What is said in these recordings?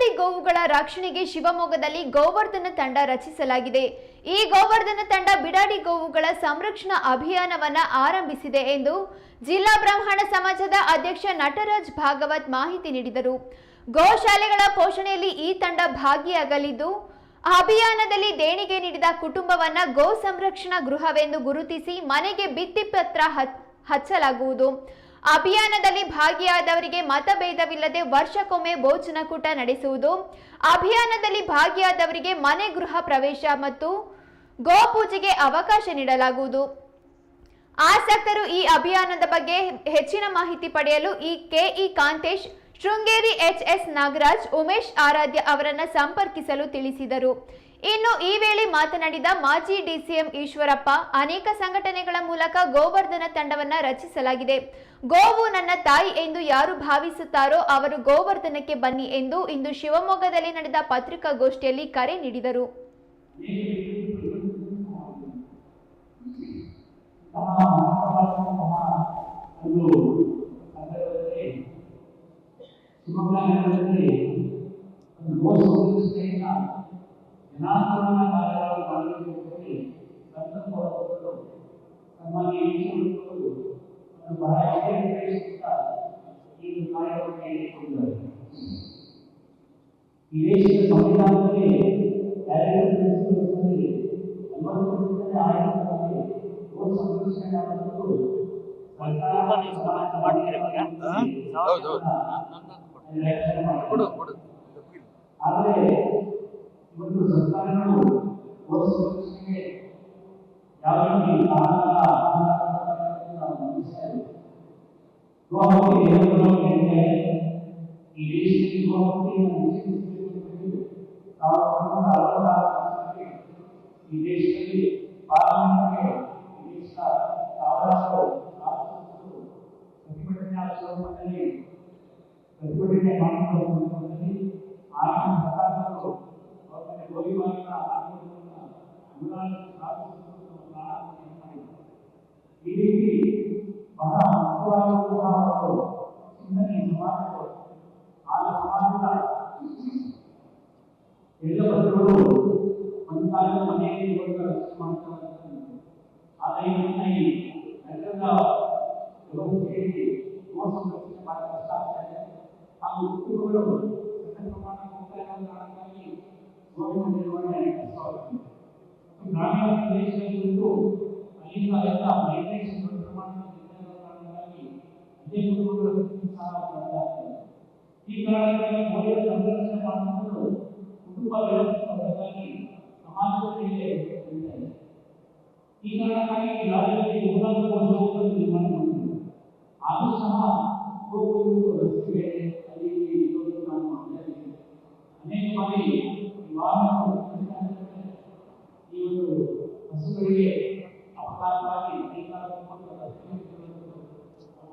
ಬಿಡಾಡಿ ಗೋವುಗಳ ರಕ್ಷಣೆಗೆ ಶಿವಮೊಗ್ಗದಲ್ಲಿ ಗೋವರ್ಧನ ತಂಡ ರಚಿಸಲಾಗಿದೆ. ಈ ಗೋವರ್ಧನ ತಂಡ ಬಿಡಾಡಿ ಗೋವುಗಳ ಸಂರಕ್ಷಣಾ ಅಭಿಯಾನವನ್ನ ಆರಂಭಿಸಿದೆ ಎಂದು ಜಿಲ್ಲಾ ಬ್ರಾಹ್ಮಣ ಸಮಾಜದ ಅಧ್ಯಕ್ಷ ನಟರಾಜ್ ಭಾಗವತ್ ಮಾಹಿತಿ ನೀಡಿದರು. ಗೋಶಾಲೆಗಳ ಪೋಷಣೆಯಲ್ಲಿ ಈ ತಂಡ ಭಾಗಿಯಾಗಲಿದ್ದು, ಅಭಿಯಾನದಲ್ಲಿ ದೇಣಿಗೆ ನೀಡಿದ ಕುಟುಂಬವನ್ನ ಗೋ ಸಂರಕ್ಷಣಾ ಗೃಹವೆಂದು ಗುರುತಿಸಿ ಮನೆಗೆ ಭಿತ್ತಿಪತ್ರ ಹಚ್- ಹಚ್ಚಲಾಗುವುದು. ಅಭಿಯಾನದಲ್ಲಿ ಭಾಗಿಯಾದವರಿಗೆ ಮತಭೇದವಿಲ್ಲದೆ ವರ್ಷಕ್ಕೊಮ್ಮೆ ಭೋಜನಕೂಟ ನಡೆಸುವುದು, ಅಭಿಯಾನದಲ್ಲಿ ಭಾಗಿಯಾದವರಿಗೆ ಮನೆ ಗೃಹ ಪ್ರವೇಶ ಮತ್ತು ಗೋಪೂಜೆಗೆ ಅವಕಾಶ ನೀಡಲಾಗುವುದು. ಆಸಕ್ತರು ಈ ಅಭಿಯಾನದ ಬಗ್ಗೆ ಹೆಚ್ಚಿನ ಮಾಹಿತಿ ಪಡೆಯಲು ಈ K E Kantesh, Sringeri H S Nagaraj, Umesh Aradhya ಅವರನ್ನ ಸಂಪರ್ಕಿಸಲು ತಿಳಿಸಿದರು. ಇನ್ನು ಈ ವೇಳೆ ಮಾತನಾಡಿದ ಮಾಜಿ ಡಿಸಿಎಂ ಈಶ್ವರಪ್ಪ, ಅನೇಕ ಸಂಘಟನೆಗಳ ಮೂಲಕ ಗೋವರ್ಧನ ತಂಡವನ್ನ ರಚಿಸಲಾಗಿದೆ. ಗೋವು ನನ್ನ ತಾಯಿ ಎಂದು ಯಾರು ಭಾವಿಸುತ್ತಾರೋ ಅವರು ಗೋವರ್ಧನಕ್ಕೆ ಬನ್ನಿ ಎಂದು ಇಂದು ಶಿವಮೊಗ್ಗದಲ್ಲಿ ನಡೆದ ಪತ್ರಿಕಾಗೋಷ್ಠಿಯಲ್ಲಿ ಕರೆ ನೀಡಿದರು ಸಂದರ್ಭದಲ್ಲಿ ಶಿವಮೊಗ್ಗ ನಗರದಲ್ಲಿ ಒಂದು ಮೋಸ ಸಂಸ್ಥೆಯಿಂದ ಜನಾಂದೋಲನ ಕಾರ್ಯವಾಗಿ ಭಾಗವಹಿಸುವಲ್ಲಿ ಸಂತೋಷ ಹೊರತುಕೊಂಡು ಸನ್ಮಾನ್ಯ ಈಶ್ವರರು ಒಂದು ಬಹಳ ಯಶಸ್ವಿಯಿಂದ ಈ ಒಂದು ಕಾರ್ಯವನ್ನು ಕೈಗೆತ್ತಿಕೊಂಡಿದ್ದಾರೆ ಈ ದೇಶದ ಸಂವಿಧಾನದಲ್ಲಿ ಎರಡು ದೇಶದಲ್ಲಿ ನಲವತ್ತೊಂದನೇ ಆಯೋಗದಲ್ಲಿ ಗೋ ಸಂರಕ್ಷಣೆ ಮಾಡುವುದು ಹೌದು ಕೊಡು ಕೊಡು ಆದರೆ ಇವತ್ತು ಸರ್ಕಾರಗಳು ಗೋ ಸಂರಕ್ಷಣೆಗೆ ಯಾವ ರೀತಿ ಆಹಾರ Tuhan yang dalam kendali, Yesus Tuhan yang Yesus itu kalau kita ada Yesus itu paling ke Yesus kalau so aku sebenarnya aku mengenali sebenarnya mana aku mengenali aku kata aku और मैंने गोली मारी ना आगे बोलना बुरा ना आगे बोलना ना ये भी ಬಹಳ ಮುಖ್ಯವಾಗಿರುವಂತಹ ಒಂದು ಚಿಂತನೆ ಸಮಾಜಗಳು ಆ ಸಮಾಜದ ಎಲ್ಲ ವರ್ಗಗಳು ಒಂದು ಕಾಲದ ಮನೆಯಲ್ಲಿ ಇರುವಾಗ ರಕ್ಷಣೆ ಮಾಡ್ತಾರೆ ಆದರೆ ಇವತ್ತಿನ ಈ ನಗರದ ವ್ಯವಸ್ಥೆಯಲ್ಲಿ ಗೋ ಸಂರಕ್ಷಣೆ ಬಹಳ ಕಷ್ಟ ಆಗ್ತಾ ಇದೆ ಹಾಗೂ ಕುಟುಂಬಗಳು ಸಣ್ಣ ಪ್ರಮಾಣದ ಹೋಗ್ತಾ ಇರೋ ಕಾರಣಕ್ಕಾಗಿ ಗೋವಿನ ನಿರ್ವಹಣೆ ಕಷ್ಟವಾಗುತ್ತದೆ ಮತ್ತು ಗ್ರಾಮೀಣ ಪ್ರದೇಶದಲ್ಲಿದ್ದು ಅಲ್ಲಿಂದ ಎಲ್ಲ ಮೈಗ್ರೇಷನ್ ಅದೇ ಕುಟುಂಬಗಳು ಸಹ ಬದಲಾಗ್ತದೆ ಈ ಕಾರಣಕ್ಕಾಗಿ ಮೌಲ್ಯ ಸಂರಕ್ಷಣೆ ಮಾಡುವುದು ಕುಟುಂಬ ವ್ಯವಸ್ಥೆ ಬದಲಾಗಿ ಸಮಾಜದ ಮೇಲೆ ಬೀಳ್ತಾ ಇದೆ. ಈ ಕಾರಣಕ್ಕಾಗಿ ರಾಜ್ಯದಲ್ಲಿ ನೂರಾರು ಕೋಶಗಳನ್ನು ನಿರ್ಮಾಣ ಮಾಡಿದ್ರು ಆದರೂ ಸಹ ಗೋವುಗಳು ರಸ್ತೆ ಅಲ್ಲಿ ಇಲ್ಲಿ ಇರೋದು ನಾವು ಮಾಡ್ತಾ ಇದ್ದೀವಿ. ಅನೇಕ ಬಾರಿ ಈ ವಾಹನಗಳು ಈ ಒಂದು ಹಸುಗಳಿಗೆ ಅಪಘಾತವಾಗಿ ಕೈಕಾಲು ಮುರಿದು ರಸ್ತೆಯಲ್ಲಿ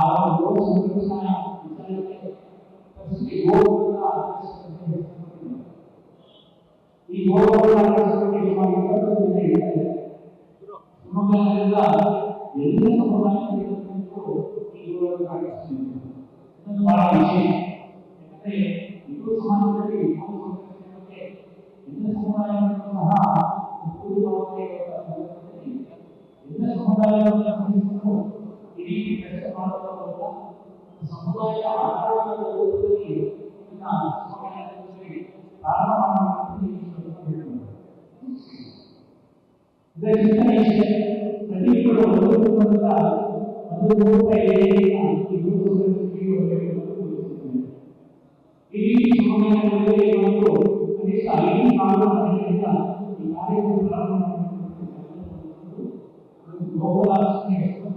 a Dios en esa perseguidor de la y luego la razón que su habitante de la iglesia no me ha ayudado y el mismo momento que me entró y luego la creación es para mí incluso más de que incluso que en ese momento no ha ocurrido que en ese momento no ha ocurrido ಈ ಗೋವುಗಳ ಆಕರ್ಷಣೆ ಇದೆ. ಇದೊಂದು ಬಹಳ ವಿಶೇಷ ಯಾಕಂದ್ರೆ ಹಿಂದೂ ಸಮಾಜದಲ್ಲಿ ಗೋ ಸಂರಕ್ಷಣೆ ಬಗ್ಗೆ ಎಲ್ಲ ಸಮುದಾಯಗಳನ್ನು ಸಹ ಒಕ್ಕೂಟವಾಗಿ ಇರುವ ಸಂದರ್ಭದಲ್ಲಿ ಎಲ್ಲ ಸಮುದಾಯಗಳನ್ನು ಗಮನಿಸಿಕೊಂಡು ಈ ರೀತಿ ಕೆಲಸ ಮಾಡುವ ಮೂಲಕ ಒಂದು ಸಮುದಾಯ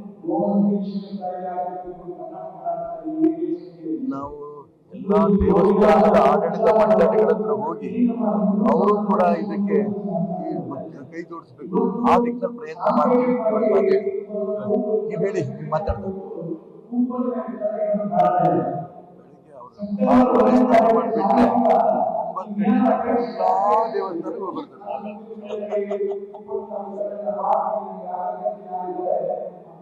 ಇದನ್ನ ಎಲ್ಲ ದೇವಸ್ಥಾನದ ಆಡಳಿತ ಮಂಡಳಿಗಳ ಹತ್ರ ಹೋಗಿ ಅವರು ಕೂಡ ಇದಕ್ಕೆ ಕೈ ಜೋಡಿಸ್ಬೇಕು. ಆ ಒಂದು ಪ್ರಯತ್ನ ಮಾಡ್ತೀವಿ ನೀವು ಹೇಳಿ ಮಾತಾಡ್ತಾರೆ. ಶಿವಮೊಗ್ಗದಲ್ಲಿ ಒಂದು ಕನಿಷ್ಠ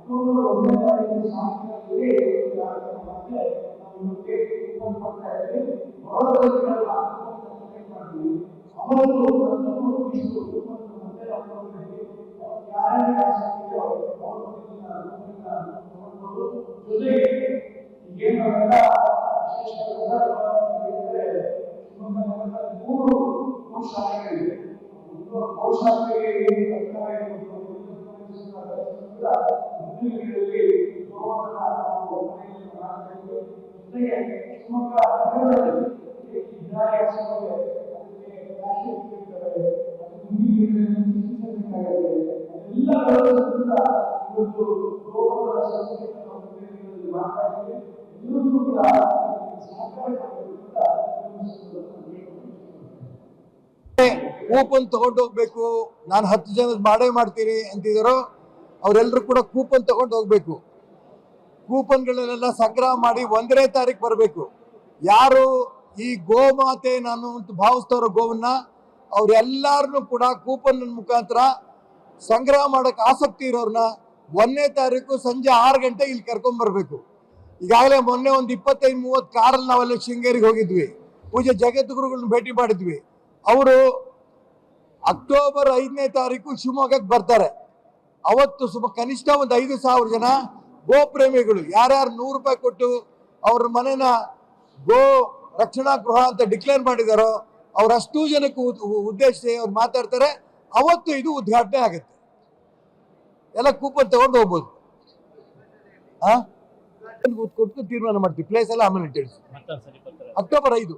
ಐದು ಸಾವಿರ ಮನೆಗಳಿಂದ ಈ ಕಾರ್ಯಕ್ರಮ ಪ್ರಾರಂಭ ಮಾಡಬೇಕು ಒಂದು ಗ್ಲೋಬಲ್ ಆಸ್ತಿ ಸಂದರ್ಭದಲ್ಲಿ ಇದನ್ನ ವಿಸ್ತೃತವಾಗಿ ನಮ್ಮ ಮುಂದೆ ಪ್ರಾರಂಭ ಮಾಡಬೇಕು ರಾಕೇಶ್ ಮಾತಾಡಿದ್ರೆ ನಾಲ್ಕು ಕೊಡ್ಬೇಕಂತ ಗೊತ್ತಿಲ್ಲ. ಉಮಾಪತಿ ಉಮಾಪತಿ ನಾವು ಎಲ್ಲಾ ಎಲ್ಲಾ ದೇವಸ್ಥಾನಕ್ಕೂ ಬರ್ತಾರೆ ಕೂಪನ್ ತಗೊಂಡು ಹೋಗ್ಬೇಕು. ನಾನು ಹತ್ತು ಜನದ ಮಾಡೇ ಮಾಡ್ತೀನಿ ಅಂತಿದ್ದಾರೋ ಅವರೆಲ್ಲರೂ ಕೂಡ ಕೂಪನ್ ತಗೊಂಡು ಹೋಗ್ಬೇಕು. ಕೂಪನ್ಗಳನ್ನೆಲ್ಲ ಸಂಗ್ರಹ ಮಾಡಿ ಒಂದನೇ ತಾರೀಕು ಬರಬೇಕು. ಯಾರು ಈ ಗೋಮಾತೆ ನಾನು ಅಂತ ಭಾವಿಸ್ತವ್ರ ಗೋವನ್ನ ಅವ್ರೆಲ್ಲಾರನು ಕೂಡ ಕೂಪನ್ ಮುಖಾಂತರ ಸಂಗ್ರಹ ಮಾಡಕ್ ಆಸಕ್ತಿ ಇರೋರನ್ನ ಒಂದನೇ ತಾರೀಕು ಸಂಜೆ ಆರು ಗಂಟೆ ಇಲ್ಲಿ ಕರ್ಕೊಂಡ್ ಬರ್ಬೇಕು. ಈಗಾಗಲೇ ಮೊನ್ನೆ ಒಂದು ಇಪ್ಪತ್ತೈದು ಮೂವತ್ತು ಕಾರಲ್ಲಿ ನಾವೆಲ್ಲ ಶೃಂಗೇರಿಗೆ ಹೋಗಿದ್ವಿ. ಪೂಜೆ ಜಗದ್ಗುರುಗಳನ್ನ ಭೇಟಿ ಮಾಡಿದ್ವಿ. ಅವರು ಅಕ್ಟೋಬರ್ ಐದನೇ ತಾರೀಕು ಶಿವಮೊಗ್ಗಕ್ಕೆ ಬರ್ತಾರೆ. ಅವತ್ತು ಸುಮ ಕನಿಷ್ಠ ಒಂದು ಐದು ಸಾವಿರ ಜನ ಗೋಪ್ರೇಮಿಗಳು ಯಾರ್ಯಾರು ನೂರು ರೂಪಾಯಿ ಕೊಟ್ಟು ಅವ್ರ ಮನೆನ ಗೋ ರಕ್ಷಣಾ ಗೃಹ ಅಂತ ಡಿಕ್ಲೇರ್ ಮಾಡಿದಾರೋ ಅವರಷ್ಟು ಜನಕ್ಕೆ ಉದ್ದೇಶಿಸಿ ಅವ್ರು ಮಾತಾಡ್ತಾರೆ ಅವತ್ತು ಇದು ಉದ್ಘಾಟನೆ ಆಗುತ್ತೆ. ಎಲ್ಲ ಕೂಪನ್ ತಗೊಂಡು ಹೋಗ್ಬೋದು. ಕೊಟ್ಟು ತೀರ್ಮಾನ ಮಾಡ್ತೀವಿ. ಪ್ಲೇಸ್ ಎಲ್ಲ ಆಮೇಲೆ ತಿಳಿಸಿ. ಅಕ್ಟೋಬರ್ ಐದು.